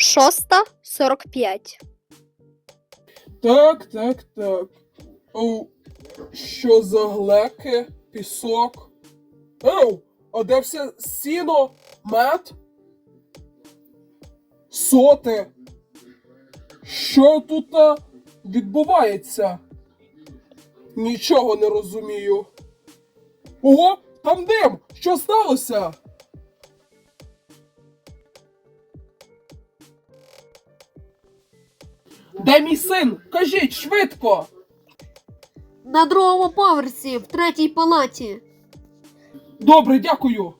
Шоста сорок п'ять. Так, так, так. О, що за глеки, пісок? Оу, а де все сіно, мед? Соти? Що тут відбувається? Нічого не розумію. Ого, там дим! Що сталося? Де мій син? Кажіть швидко! На другому поверсі, в третій палаті. Добре, дякую.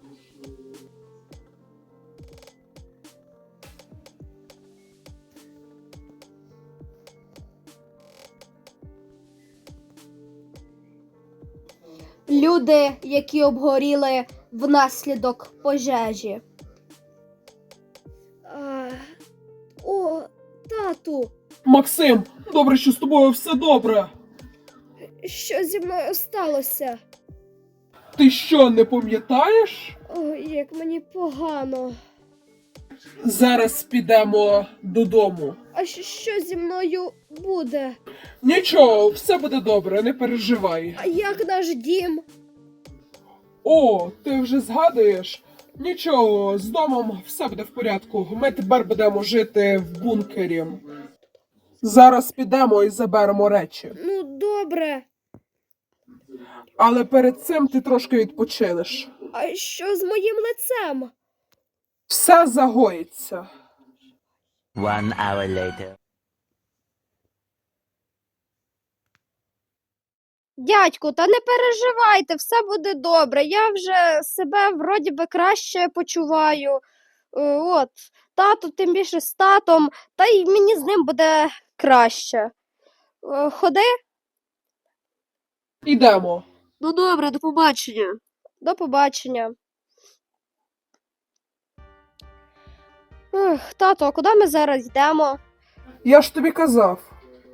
Люди, які обгоріли внаслідок пожежі. О, тату, Максим, добре, що з тобою все добре. що зі мною сталося? Ти що, не пам'ятаєш? Ой, як мені погано. Зараз підемо додому. А що зі мною буде? Нічого, все буде добре, не переживай. А як наш дім? О, ти вже згадуєш? Нічого, з домом все буде в порядку. Ми тепер будемо жити в бункері. Зараз підемо і заберемо речі. Ну, добре. Але перед цим ти трошки відпочинеш. А що з моїм лицем? Все загоїться. One hour later. Дядьку, та не переживайте, все буде добре. Я вже себе вроді би краще почуваю. Е, От, тато, тим більше з татом, та й мені з ним буде краще. Е, Ходи, Ідемо. Ну добре, до побачення. до побачення. Ех, тато, а куди ми зараз йдемо? Я ж тобі казав.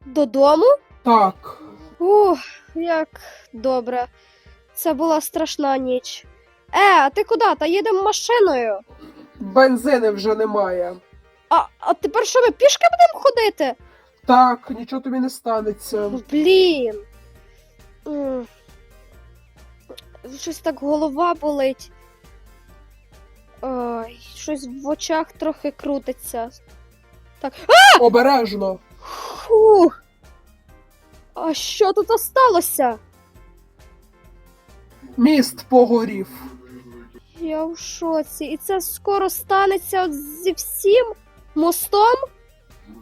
Додому? Так. Ух, як добре. Це була страшна ніч. Е, а ти куди? Та їдемо машиною. Бензини вже немає. А, а тепер що ми пішки будемо ходити? Так, нічого тобі не станеться. Блін. Щось так голова болить. Ой, щось в очах трохи крутиться. Так. Обережно. Фух. А що тут сталося? Міст погорів. Я в шоці. І це скоро станеться от зі всім мостом?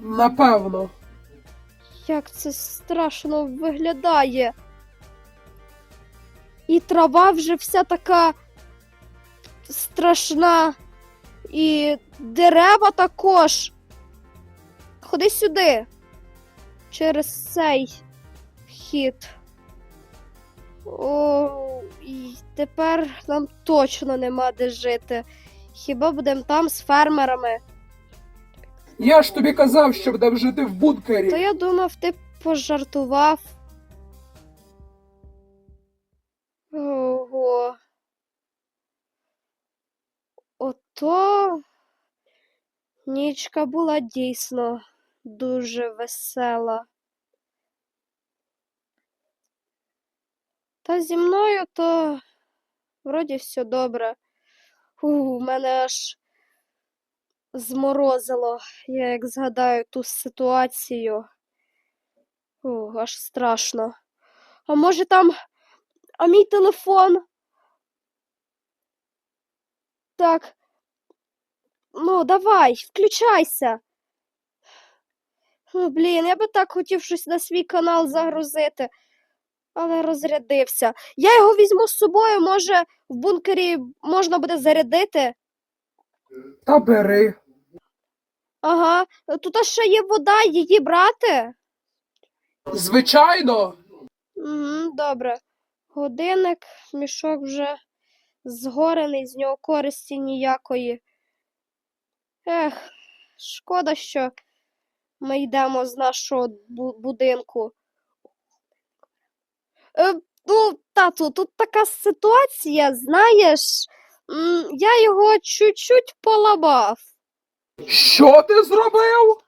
Напевно. Як це страшно виглядає. І трава вже вся така страшна. І дерева також. Ходи сюди. Через цей хід. О, і тепер нам точно нема де жити. Хіба будемо там з фермерами? Я ж тобі казав, що будемо жити в бункері. То я думав, ти пожартував. Ого. Ото нічка була дійсно дуже весела. Та зі мною то вроді все добре. У, мене аж зморозило, я як згадаю ту ситуацію. О, аж страшно. А може там. А мій телефон? Так. Ну, давай, включайся. Ну, блін, я би так хотів щось на свій канал загрузити, але розрядився. Я його візьму з собою, може, в бункері можна буде зарядити. Та бери. Ага, тут ще є вода, її брати? Звичайно. Угу, добре. Годинник, мішок вже згорений, з нього користі ніякої. Ех, шкода, що ми йдемо з нашого будинку. Е, ну, тату, тут така ситуація, знаєш, я його чуть-чуть поламав. Що ти зробив?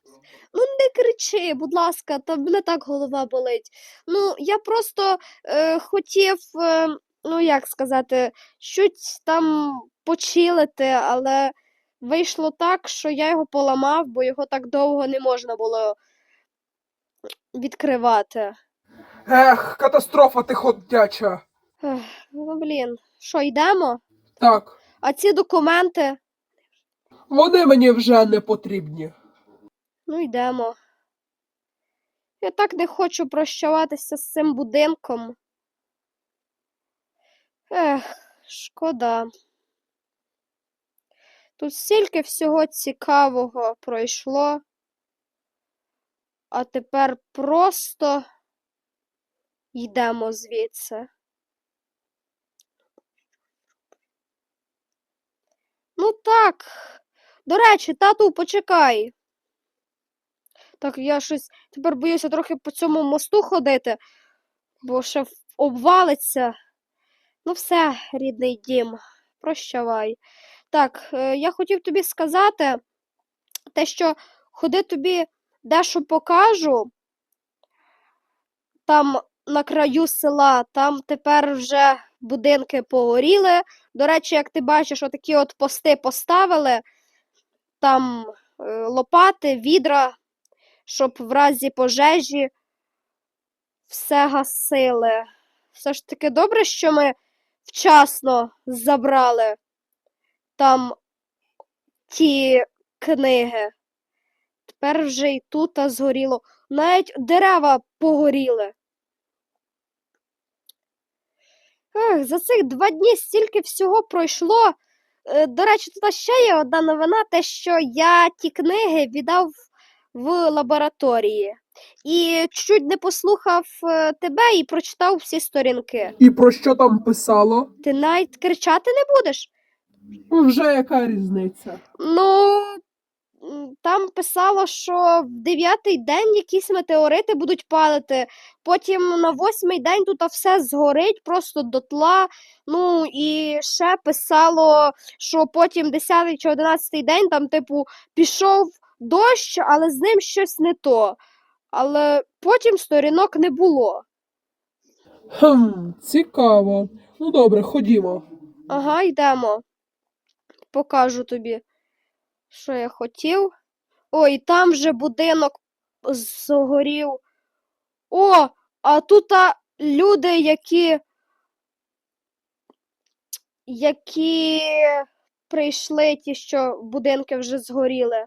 Ну, не кричи, будь ласка, та мене так голова болить. Ну, я просто е, хотів, е, ну як сказати, чуть там почилити, але вийшло так, що я його поламав, бо його так довго не можна було відкривати. Ех, катастрофа ти ходяча. Ех, ну, блін, що, йдемо? Так, А ці документи? вони мені вже не потрібні. Ну, йдемо. Я так не хочу прощаватися з цим будинком. Ех, шкода. Тут стільки всього цікавого пройшло, а тепер просто йдемо звідси. Ну так. До речі, тату, почекай. Так, я щось тепер боюся трохи по цьому мосту ходити, бо ще обвалиться. Ну все, рідний дім, прощавай. Так, е, я хотів тобі сказати те, що ходи тобі дещо покажу. Там на краю села, там тепер вже будинки погоріли. До речі, як ти бачиш, отакі от пости поставили, там е, лопати, відра, щоб в разі пожежі все гасили. Все ж таки добре, що ми вчасно забрали там ті книги. Тепер вже і тут згоріло. Навіть дерева погоріли. Ех, за цих два дні стільки всього пройшло. Е, До речі, тут ще є одна новина, те, що я ті книги віддав в лабораторії. І чуть не послухав е, тебе і прочитав всі сторінки. І про що там писало? Ти навіть кричати не будеш? Вже яка різниця? Ну, там писало, що в дев'ятий день якісь метеорити будуть падати, потім на восьмий день тут все згорить просто дотла. Ну і ще писало, що потім десятий чи одинадцятий день там, типу, пішов дощ, але з ним щось не то. Але потім сторінок не було. Хм, цікаво. Ну добре, ходімо. Ага, йдемо. Покажу тобі, що я хотів. Ой, там же будинок згорів. О, а тут люди, які. Які прийшли, ті, що будинки вже згоріли.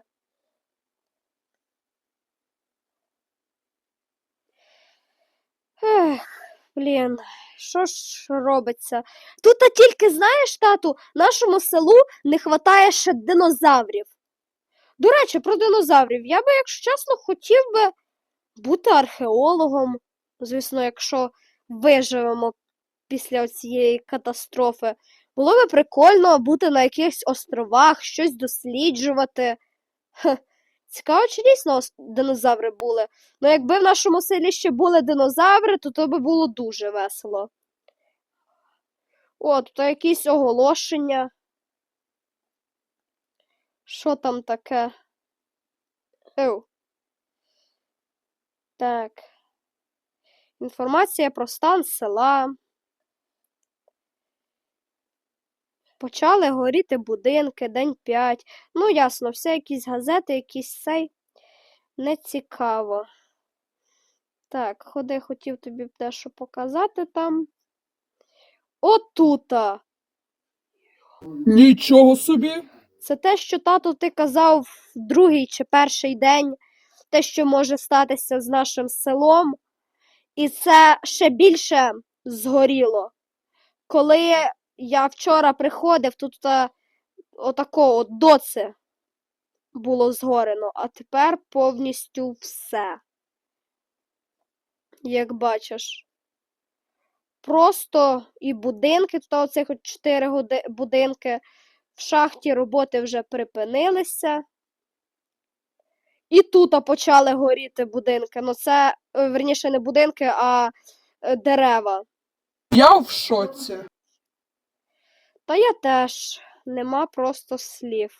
Ех, блін, що ж робиться? Тут тільки, знаєш, тату, нашому селу не хватає ще динозаврів. До речі, про динозаврів. Я би, якщо чесно, хотів би бути археологом. Звісно, якщо виживемо після цієї катастрофи. Було би прикольно бути на якихось островах, щось досліджувати. Хе. Цікаво, чи дійсно динозаври були. Ну, якби в нашому селі ще були динозаври, то то би було дуже весело. О, тут якісь оголошення. Що там таке? Ев. Так. Інформація про стан села. Почали горіти будинки, день 5. Ну, ясно, все якісь газети, якісь сей. Не цікаво. Так, ходи, хотів тобі дещо показати там. Отута. Нічого собі. Це те, що тато ти казав в другий чи перший день, те, що може статися з нашим селом. І це ще більше згоріло. Коли я вчора приходив, тут та, отакого от доце було згорено, а тепер повністю все. Як бачиш. Просто і будинки, тут оцих от чотири будинки. В шахті роботи вже припинилися. І тут почали горіти будинки. Ну, це, е, верніше, не будинки, а е, дерева. Я в шоці. Та я теж нема просто слів.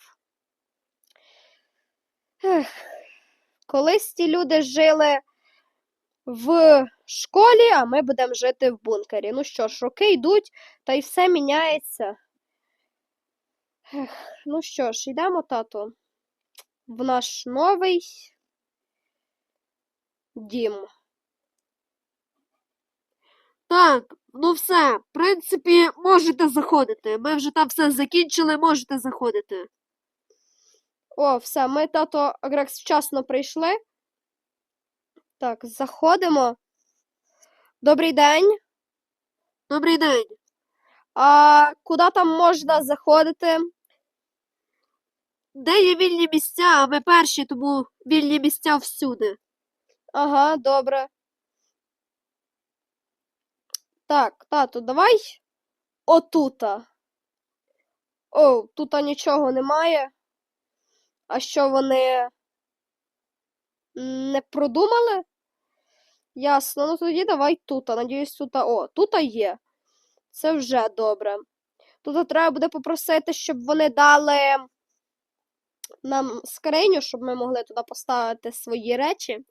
Ех, колись ті люди жили в школі, а ми будемо жити в бункері. Ну що ж, роки йдуть, та й все міняється. Ех, ну що ж, йдемо, тато, в наш новий дім. Так, ну все, в принципі, можете заходити. Ми вже там все закінчили, можете заходити. О, все, ми тато якраз вчасно прийшли. Так, заходимо. Добрий день. Добрий день. А куди там можна заходити? Де є вільні місця, а ми перші, тому вільні місця всюди. Ага, добре. Так, тато, давай отута. О, тут нічого немає. А що вони не продумали? Ясно, ну тоді давай тута. Надіюсь, тута. О, тута є. Це вже добре. Тут треба буде попросити, щоб вони дали нам скриню, щоб ми могли туди поставити свої речі.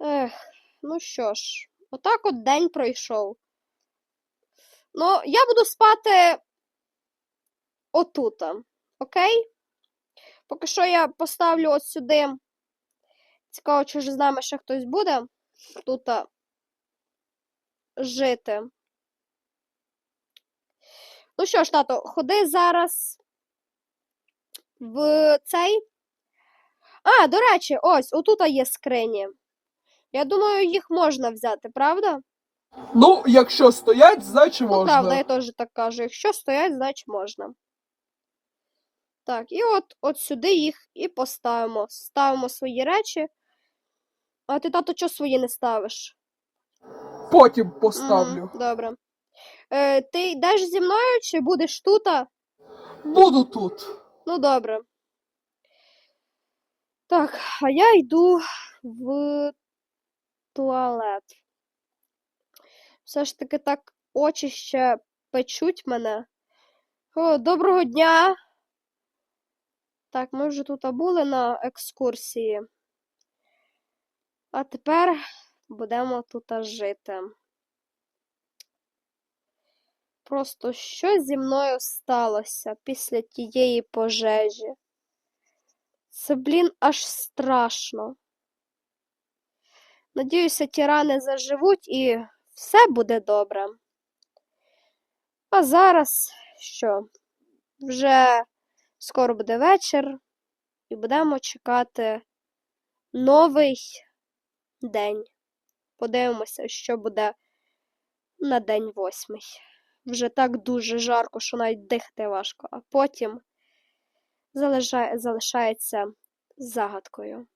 Ех, ну що ж, отак от день пройшов. Ну, я буду спати отута, окей? Поки що я поставлю от сюди. Цікаво, чи ж з нами ще хтось буде тут жити. Ну що ж, тато, ходи зараз в цей. А, до речі, ось, отут є скрині. Я думаю, їх можна взяти, правда? Ну, якщо стоять, значить Ну, можна. правда, я теж так кажу. Якщо стоять, значить можна. Так, і от, от сюди їх і поставимо. Ставимо свої речі. А ти, тато, чого свої не ставиш? Потім поставлю. добре. Е, ти йдеш зі мною чи будеш тут? Буду тут. Ну, добре. Так, а я йду в туалет. Все ж таки так очі ще печуть мене. О, доброго дня. Так, ми вже тут були на екскурсії. А тепер будемо тут жити. Просто що зі мною сталося після тієї пожежі? Це, блін, аж страшно. Надіюся, ті рани заживуть і все буде добре. А зараз що? Вже скоро буде вечір, і будемо чекати новий день. Подивимося, що буде на день восьмий. Вже так дуже жарко, що навіть дихати важко, а потім залишається загадкою.